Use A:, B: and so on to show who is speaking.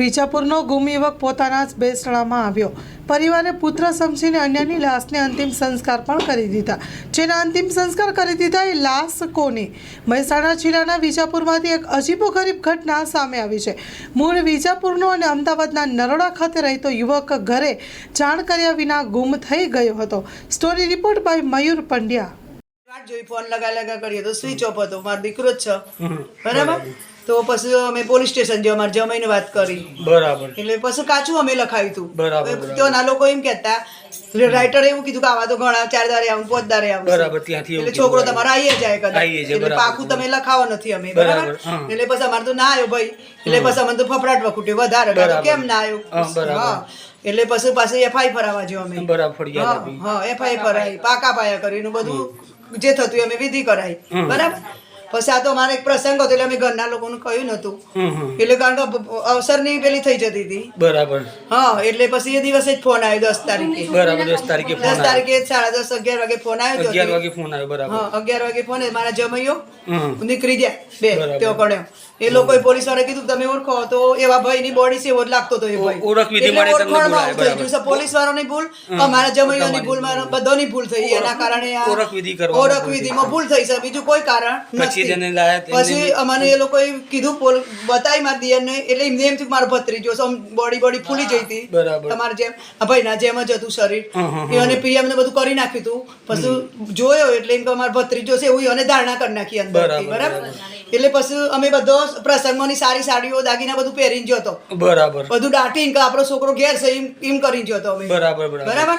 A: વિજાપુરનો ગુમ યુવક પોતાના જ બેસણામાં આવ્યો. પરિવારે પુત્ર સમજીને અન્યની લાશને અંતિમ સંસ્કાર પણ કરી દીધા. જેના અંતિમ સંસ્કાર કરી દીધા એ લાશ કોની? મહેસાણા જિલ્લાના વિજાપુરમાંથી એક અજીબો ગરીબ ઘટના સામે આવી છે. મૂળ વિજાપુરનો અને અમદાવાદના નરોડા ખાતે રહેતો યુવક ઘરે જાણ કર્યા વિના ગુમ થઈ ગયો હતો. Story report by Mayur Pandya.
B: જોઈ ફોન લગા લગા કરીએ તો સ્વિચ ઓફ હતો. મારો દીકરો જ છે. બરાબર. તો પછી અમે પોલીસ સ્ટેશન જવા મારા જમાઈને વાત કરી.
C: બરાબર.
B: એટલે પછી કાચું અમે લખાવ્યું હતું.
C: બરાબર,
B: ત્યાંના લોકો એમ કહેતા રાઇટર એવું કીધું કે આવા તો ઘણા ચાર દારે આવું પાંચ દારે આવું.
C: બરાબર, ત્યાંથી
B: એટલે છોકરો તમારો આવીએ જાય કદાચ. એટલે પાકું તમે લખાવો નથી અમે
C: બરાબર,
B: એટલે પછી અમારે તો ના આવ્યો ભાઈ. એટલે પછી અમને તો ફફડાટ વખૂટ્યો વધારે. કેમ ના આવ્યો
C: હા,
B: એટલે પછી પાછી એફઆઈ ફરાવા જો અમે.
C: બરાબર
B: હા હા એફઆઈ કરાઈ પાકા પાયા કરીને બધું જે થતું અમે વિધિ કરાઈ. બરાબર? પછી આ તો મારે એક પ્રસંગ હતો એટલે અમે ઘરના લોકોને કહ્યું નતું એટલે કારણ કે અવસરની પેલી થઈ જતી હતી.
C: બરાબર.
B: હા એટલે પછી એ દિવસે જ ફોન આવ્યો દસ તારીખે.
C: બરાબર દસ તારીખે
B: દસ તારીખે સાડા દસ અગિયાર વાગે ફોન આવ્યો
C: અગિયાર વાગે ફોન આવ્યો બરાબર.
B: હા અગિયાર વાગે ફોન. મારા જમૈયો નીકળી ગયા બે તેઓ કણ્યો એ લોકોએ પોલીસવાળા કીધું તમે ઓળખો. તો એવા ભાઈ ની બોડી છે એવો જ લાગતો હતો એ ભાઈ.
C: ઓળખવી હતી વિધિ તમને બોલાય.
B: પોલીસ વાળાની ભૂલ અમારા જમૈયાની ભૂલ. મારા બધાની ભૂલ થઈ. એના કારણે આ
C: ઓળખ વિધિ કરવામાં ભૂલ થઈ.
B: વિધિમાં ભૂલ થઈ છે. બીજું કોઈ કારણ નથી
C: લાયા
B: પછી અમને એ લોકોએ કીધું પોલ- બતાવી મારા દિયરને એટલે એમને એમ થયું મારો ભત્રીજો આમ બોડી બોડી ફૂલી જઈ હતી. તમારે જેમ ભાઈ ના જેમ જ હતું શરીર. અને પીએમ ને બધું કરી નાખ્યું હતું પછી જોયો એટલે એમ કે અમારો ભત્રીજો છે એવું અને ધારણા કરી નાખી અંદર
C: બરાબર,
B: એટલે પછી અમે બધો પ્રસંગોની સારી સાડીઓ દાગીના બધું પહેરીને ગયો હતો.
C: બરાબર.
B: બધું દાટીને કે આપણો છોકરો ઘેર છે એમ એમ કરીને હતો અમે.
C: બરાબર
B: બરાબર.